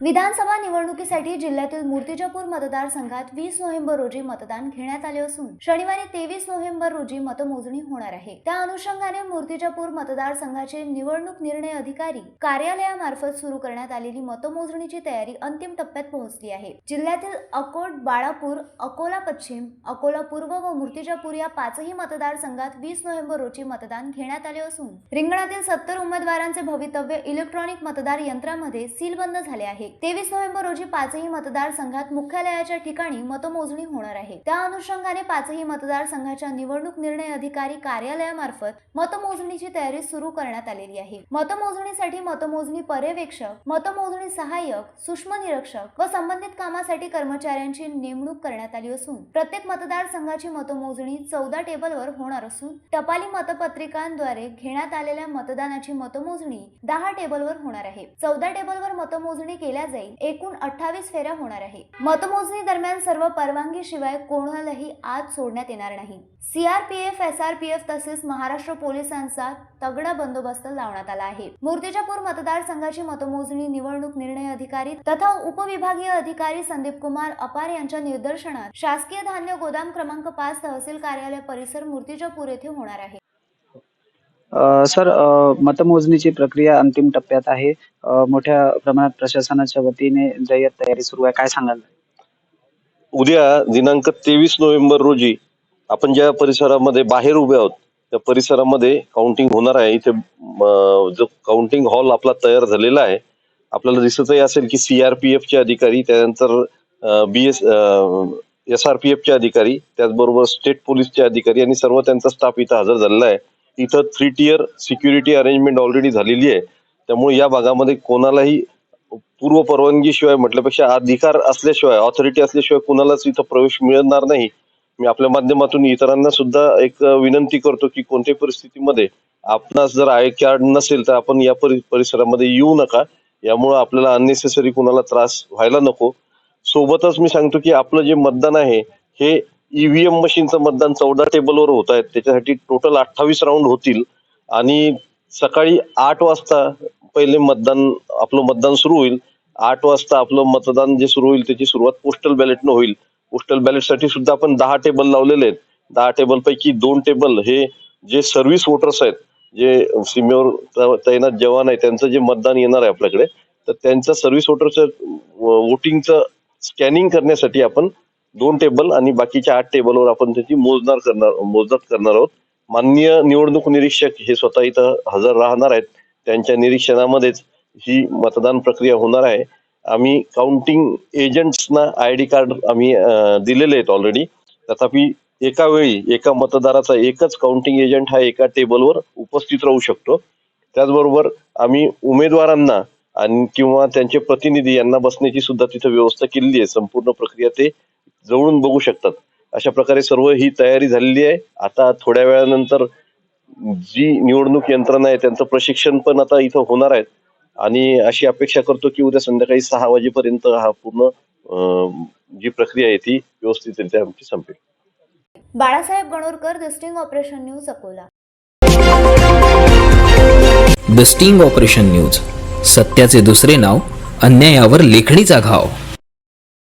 विधानसभा निवडणुकीसाठी जिल्ह्यातील मूर्तिजापूर मतदारसंघात वीस नोव्हेंबर रोजी मतदान घेण्यात आले असून शनिवारी तेवीस नोव्हेंबर रोजी मतमोजणी होणार आहे. त्या अनुषंगाने मूर्तिजापूर मतदारसंघाचे निवडणूक निर्णय अधिकारी कार्यालयामार्फत सुरू करण्यात आलेली मतमोजणीची तयारी अंतिम टप्प्यात पोहोचली आहे. जिल्ह्यातील अकोट बाळापूर अकोला पश्चिम अकोला पूर्व व मूर्तिजापूर या पाचही मतदारसंघात वीस नोव्हेंबर रोजी मतदान घेण्यात आले असून रिंगणातील सत्तर उमेदवारांचे भवितव्य इलेक्ट्रॉनिक मतदार यंत्रामध्ये सीलबंद झाले आहे. तेवीस नोव्हेंबर रोजी पाचही मतदारसंघात मुख्यालयाच्या ठिकाणी मतमोजणी होणार आहे. त्या अनुषंगाने पाचही मतदारसंघाच्या निवडणूक निर्णय अधिकारी कार्यालयामार्फत मतमोजणीची तयारी सुरू करण्यात आलेली आहे. मतमोजणीसाठी मतमोजणी पर्यवेक्षक मतमोजणी सहाय्यक सूक्ष्म निरीक्षक व संबंधित कामासाठी कर्मचाऱ्यांची नेमणूक करण्यात आली असून प्रत्येक मतदारसंघाची मतमोजणी चौदा टेबलवर होणार असून टपाली मतपत्रिकांद्वारे घेण्यात आलेल्या मतदानाची मतमोजणी दहा टेबलवर होणार आहे. चौदा टेबलवर मतमोजणी केल्या जाईल. एकूण अठ्ठावीस फेऱ्या होणार आहे. मतमोजणी दरम्यान सर्व परवानगी शिवाय कोणालाही आत सोडण्यात येणार नाही. सीआरपीएफ एसआरपीएफ तसेच महाराष्ट्र पोलिसांचा तगडा बंदोबस्त लावण्यात आला आहे. मूर्तिजापूर मतदारसंघाची मतमोजणी निवडणूक निर्णय अधिकारी तथा उपविभागीय अधिकारी संदीप कुमार अपार यांच्या निदर्शनात शासकीय धान्य गोदाम क्रमांक पाच तहसील कार्यालय परिसर मूर्तिजापूर येथे होणार आहे. सर मतमोजणीची प्रक्रिया अंतिम टप्प्यात आहे. मोठ्या प्रमाणात प्रशासनाच्या वतीने जय्यत तयारी सुरू आहे. काय सांगाल? उद्या दिनांक तेवीस नोव्हेंबर रोजी आपण ज्या परिसरामध्ये बाहेर उभे आहोत त्या परिसरामध्ये काउंटिंग होणार आहे. इथे जो काउंटिंग हॉल आपला तयार झालेला आहे आपल्याला दिसतही असेल की सीआरपीएफचे अधिकारी त्यानंतर B S S R P एफचे अधिकारी त्याचबरोबर स्टेट पोलीसचे अधिकारी आणि सर्व त्यांचा स्टाफ इथं हजर झालेला आहे. इथं three tier security arrangement already झालेली आहे. त्यामुळे या भागामध्ये कोणालाही पूर्व परवानगीशिवाय म्हटल्यापेक्षा अधिकार असल्याशिवाय ऑथॉरिटी असल्याशिवाय कुणालाच इथं प्रवेश मिळणार नाही. मी आपल्या माध्यमातून इतरांना सुद्धा एक विनंती करतो की कोणत्याही परिस्थितीमध्ये आपणास जर आय कार्ड नसेल तर आपण या परिसरामध्ये येऊ नका. यामुळे आपल्याला अननेसेसरी कुणाला त्रास व्हायला नको. सोबतच मी सांगतो की आपलं जे मतदान आहे हे ईव्हीएम मशीनचं मतदान चौदा टेबलवर होत आहे त्याच्यासाठी टोटल अठ्ठावीस राऊंड होतील. आणि सकाळी आठ वाजता पहिले मतदान आपलं मतदान सुरू होईल. आठ वाजता आपलं मतदान जे सुरू होईल त्याची सुरुवात पोस्टल बॅलेटनं होईल. पोस्टल बॅलेटसाठी सुद्धा आपण दहा टेबल लावलेले आहेत. दहा टेबल पैकी दोन टेबल हे जे सर्व्हिस वोटर्स आहेत जे सीमेवर तैनात जवान आहे त्यांचं जे मतदान येणार आहे आपल्याकडे तर त्यांचं सर्व्हिस वोटरचं वोटिंगचं स्कॅनिंग करण्यासाठी आपण दोन टेबल आणि बाकीच्या आठ टेबलवर आपण त्याची मोजणार करणार मोजदात करणार आहोत. माननीय निवडणूक निरीक्षक हे स्वतः इथं हजर राहणार आहेत. त्यांच्या निरीक्षणामध्येच ही मतदान प्रक्रिया होणार आहे. आम्ही काउंटिंग एजंट्सना आय डी कार्ड आम्ही दिलेले आहेत ऑलरेडी तथापि एका वेळी एका मतदाराचा एकच काउंटिंग एजंट हा एका टेबलवर उपस्थित राहू शकतो. त्याचबरोबर आम्ही उमेदवारांना आणि किंवा त्यांचे प्रतिनिधी यांना बसण्याची सुद्धा तिथं व्यवस्था केलेली आहे. संपूर्ण प्रक्रिया ते जवळून बघू शकतात. अशा प्रकारे सर्व ही तयारी झालेली आहे. आता थोड्या वेळानंतर जी निवडणूक यंत्रणा आहे त्यांचं प्रशिक्षण पण आता इथं होणार आहे आणि अशी अपेक्षा करतो की उद्या संध्याकाळी सहा वाजेपर्यंत हा पूर्ण जी प्रक्रिया आहे ती व्यवस्थितरित्या आमची संपेल. Balasaheb Ganorkar the sting operation news Akola. The sting operation news. सत्याचे दुसरे नाव अन्यायावर लेखणीचा घाव.